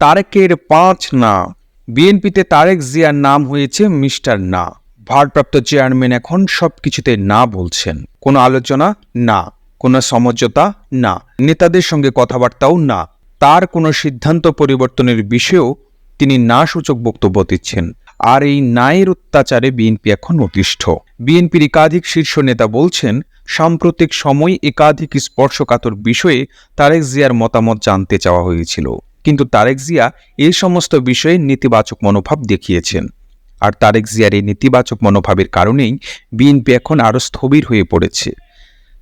তারেকের পাঁচ না বিএনপিতে তারেক জিয়ার নাম হয়েছে মিস্টার না। ভারপ্রাপ্ত চেয়ারম্যান এখন সবকিছুতে না বলছেন। কোনো আলোচনা না, কোনো সমঝোতা না। নেতাদের সঙ্গে কথাবার্তাও না। তার কোনো সিদ্ধান্ত পরিবর্তনের বিষয়েও তিনি না সূচক বক্তব্য দিচ্ছেন। আর এই নায়ের অত্যাচারে বিএনপি এখন অতিষ্ঠ। বিএনপির একাধিক শীর্ষ নেতা বলছেন, সাম্প্রতিক সময় একাধিক স্পর্শকাতর বিষয়ে তারেক জিয়ার মতামত জানতে চাওয়া হয়েছিল। কিন্তু তারেক জিয়া এই সমস্ত বিষয়ে নেতিবাচক মনোভাব দেখিয়েছেন। আর তারেক জিয়ার এই নেতিবাচক মনোভাবের কারণেই বিএনপি এখন আরও স্থবির হয়ে পড়েছে।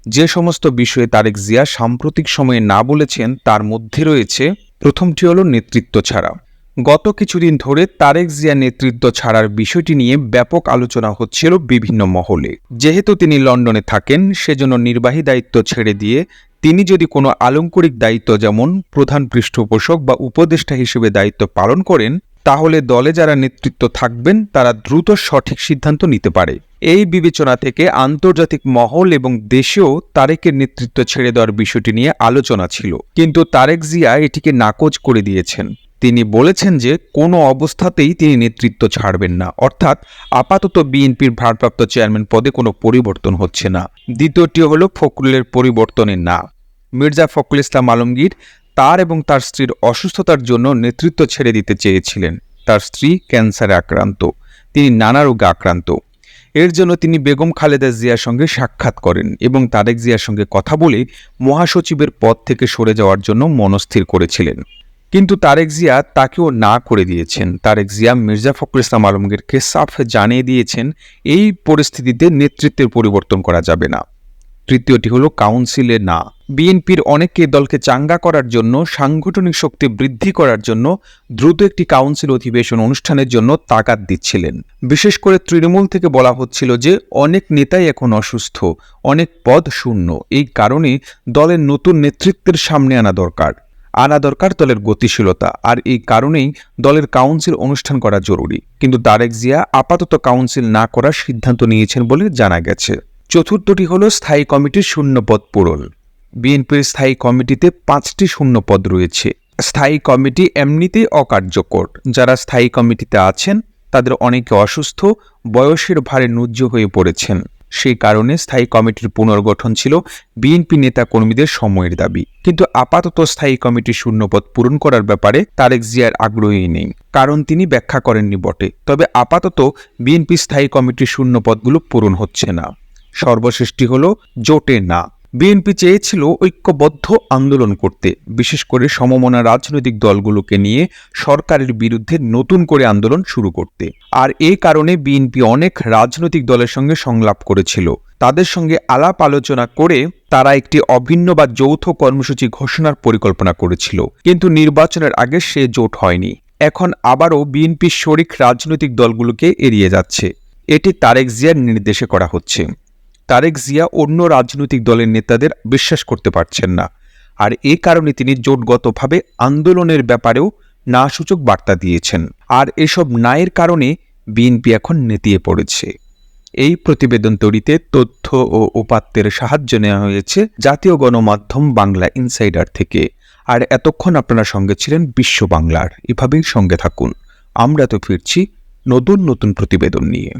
যে সমস্ত বিষয়ে তারেক জিয়া সাম্প্রতিক সময়ে না বলেছেন, তার মধ্যে রয়েছে, প্রথমটি হল নেতৃত্ব ছাড়া। গত কিছুদিন ধরে তারেক জিয়া নেতৃত্ব ছাড়ার বিষয়টি নিয়ে ব্যাপক আলোচনা হচ্ছিল বিভিন্ন মহলে। যেহেতু তিনি লন্ডনে থাকেন, সেজন্য নির্বাহী দায়িত্ব ছেড়ে দিয়ে তিনি যদি কোনো আলঙ্করিক দায়িত্ব যেমন প্রধান পৃষ্ঠপোষক বা উপদেষ্টা হিসেবে দায়িত্ব পালন করেন, তাহলে দলে যারা নেতৃত্ব থাকবেন, তারা দ্রুত সঠিক সিদ্ধান্ত নিতে পারে। এই বিবেচনা থেকে আন্তর্জাতিক মহল এবং দেশেও তারেকের নেতৃত্ব ছেড়ে দেওয়ার বিষয়টি নিয়ে আলোচনা ছিল। কিন্তু তারেক জিয়া এটিকে নাকচ করে দিয়েছেন। তিনি বলেছেন যে কোনো অবস্থাতেই তিনি নেতৃত্ব ছাড়বেন না। অর্থাৎ আপাতত বিএনপির ভারপ্রাপ্ত চেয়ারম্যান পদে কোনো পরিবর্তন হচ্ছে না। দ্বিতীয়টি হল ফখরুলের পরিবর্তনে না। মির্জা ফখরুল ইসলাম আলমগীর তার এবং তার স্ত্রীর অসুস্থতার জন্য নেতৃত্ব ছেড়ে দিতে চেয়েছিলেন। তার স্ত্রী ক্যান্সারে আক্রান্ত, তিনি নানা রোগে আক্রান্ত। এর জন্য তিনি বেগম খালেদা জিয়ার সঙ্গে সাক্ষাৎ করেন এবং তারেক জিয়ার সঙ্গে কথা বলে মহাসচিবের পদ থেকে সরে যাওয়ার জন্য মনস্থির করেছিলেন। কিন্তু তারেক জিয়া তাকেও না করে দিয়েছেন। তারেক জিয়া মির্জা ফখরুল ইসলাম আলমগীরকে সাফ জানিয়ে দিয়েছেন, এই পরিস্থিতিতে নেতৃত্বের পরিবর্তন করা যাবে না। তৃতীয়টি হলো কাউন্সিলে না। বিএনপির অনেককে দলকে চাঙ্গা করার জন্য, সাংগঠনিক শক্তি বৃদ্ধি করার জন্য দ্রুত একটি কাউন্সিল অধিবেশন অনুষ্ঠানের জন্য তাগাদ দিচ্ছিলেন। বিশেষ করে তৃণমূল থেকে বলা হচ্ছিল যে, অনেক নেতাই এখন অসুস্থ, অনেক পদ শূন্য। এই কারণে দলের নতুন নেতৃত্বের সামনে আনা দরকার। আনা দরকার দলের গতিশীলতা, আর এই কারণেই দলের কাউন্সিল অনুষ্ঠান করা জরুরি। কিন্তু তারেক জিয়া আপাতত কাউন্সিল না করার সিদ্ধান্ত নিয়েছেন বলে জানা গেছে। চতুর্থটি হল স্থায়ী কমিটির শূন্যপদ পূরণ। বিএনপির স্থায়ী কমিটিতে পাঁচটি শূন্যপদ রয়েছে। স্থায়ী কমিটি এমনিতেই অকার্যকর। যারা স্থায়ী কমিটিতে আছেন, তাদের অনেকে অসুস্থ, বয়সের ভারে নুজ্জ হয়ে পড়েছেন। সেই কারণে স্থায়ী কমিটির পুনর্গঠন ছিল বিএনপি নেতা কর্মীদের সময়ের দাবি। কিন্তু আপাতত স্থায়ী কমিটির শূন্যপদ পূরণ করার ব্যাপারে তারেক জিয়ার আগ্রহী নেই, কারণ তিনি ব্যাখ্যা করেননি বটে। তবে আপাতত বিএনপি স্থায়ী কমিটির শূন্যপদগুলো পূরণ হচ্ছে না। সর্বশেষটি হল জোটে না। বিএনপি চেয়েছিল ঐক্যবদ্ধ আন্দোলন করতে, বিশেষ করে সমমনা রাজনৈতিক দলগুলোকে নিয়ে সরকারের বিরুদ্ধে নতুন করে আন্দোলন শুরু করতে। আর এ কারণে বিএনপি অনেক রাজনৈতিক দলের সঙ্গে সংলাপ করেছিল। তাদের সঙ্গে আলাপ আলোচনা করে তারা একটি অভিন্ন বা যৌথ কর্মসূচি ঘোষণার পরিকল্পনা করেছিল। কিন্তু নির্বাচনের আগে সে জোট হয়নি। এখন আবারও বিএনপির শরিক রাজনৈতিক দলগুলোকে এড়িয়ে যাচ্ছে। এটি তারেক জিয়ার নির্দেশে করা হচ্ছে। তারেক জিয়া অন্য রাজনৈতিক দলের নেতাদের বিশ্বাস করতে পারছেন না। আর এ কারণে তিনি জোটগতভাবে আন্দোলনের ব্যাপারেও না সূচক বার্তা দিয়েছেন। আর এসব নায়ের কারণে বিএনপি এখন নেতিয়ে পড়েছে। এই প্রতিবেদন তৈরিতে তথ্য ও উপাত্তের সাহায্য নেওয়া হয়েছে জাতীয় গণমাধ্যম বাংলা ইনসাইডার থেকে। আর এতক্ষণ আপনারা সঙ্গে ছিলেন বিশ্ব বাংলার। এভাবেই সঙ্গে থাকুন। আমরা তো ফিরছি নতুন নতুন প্রতিবেদন নিয়ে।